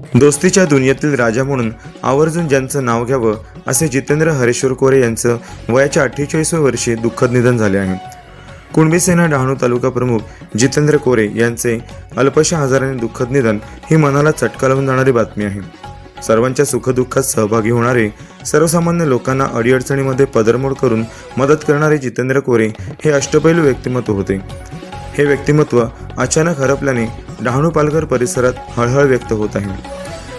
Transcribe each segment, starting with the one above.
दोस्तीच्या दुनियेतील राजा म्हणून आवर्जून ज्यांचं नाव घ्यावं असे जितेंद्र हरेश्वर कोरे यांचं वयाच्या अठ्ठेचाळीसव्या वर्षी दुःखद निधन झाले आहे. कुणबीसेना डहाणू तालुका प्रमुख जितेंद्र कोरे यांचे अल्पशा आजाराने दुःखद निधन ही मनाला चटका लावून जाणारी बातमी आहे. सर्वांच्या सुखदुःखात सहभागी होणारे सर्वसामान्य लोकांना अडीअडचणीमध्ये पदरमोड करून मदत करणारे जितेंद्र कोरे हे अष्टपैलू व्यक्तिमत्व होते. हे व्यक्तिमत्व अचानक हरपल्याने डहाणू पालघर परिसरात हळहळ व्यक्त होत आहे.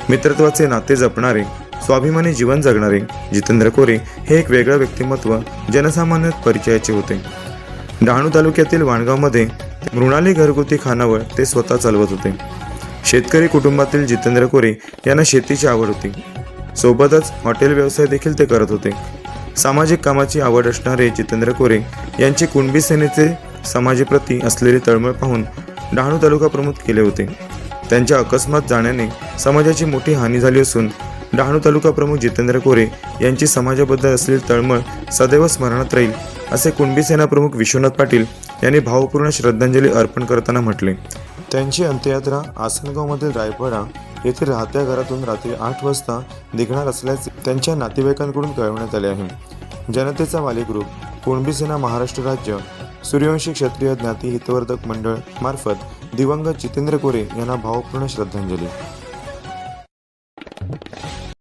मित्रत्वाचे नाते जपणारे स्वाभिमानी जीवन जगणारे जितेंद्र कोरे हे एक वेगळं व्यक्तिमत्व जनसामान्यात परिचयाचे होते. डहाणू तालुक्यातील वाणगावमध्ये मृणाली घरगुती खानावळ ते स्वतः चालवत होते. शेतकरी कुटुंबातील जितेंद्र कोरे यांना शेतीची आवड होती. सोबतच हॉटेल व्यवसाय देखील ते करत होते. सामाजिक कामाची आवड असणारे जितेंद्र कोरे यांचे कुणबी सेनेचे समाजाप्रती असलेली तळमळ पाहून डहाणू तालुका प्रमुख केले होते. त्यांच्या अकस्मात जाण्याने समाजाची मोठी हानी झाली असून डहाणू तालुका प्रमुख जितेंद्र कोरे यांची समाजाबद्दल असलेली तळमळ सदैव स्मरणात राहील असे कुणबी सेना प्रमुख विश्वनाथ पाटील यांनी भावपूर्ण श्रद्धांजली अर्पण करताना म्हटले. त्यांची अंत्ययात्रा आसनगावमधील रायपाडा येथे राहत्या घरातून रात्री आठ वाजता निघणार असल्याचे त्यांच्या नातेवाईकांकडून कळवण्यात आले आहे. जनतेचा वाली ग्रुप कुणबी सेना महाराष्ट्र राज्य सूर्यवंशी क्षत्रिय ज्ञाती हितवर्धक मंडळ मार्फत दिवंगत जितेंद्र कोरे यांना भावपूर्ण श्रद्धांजली.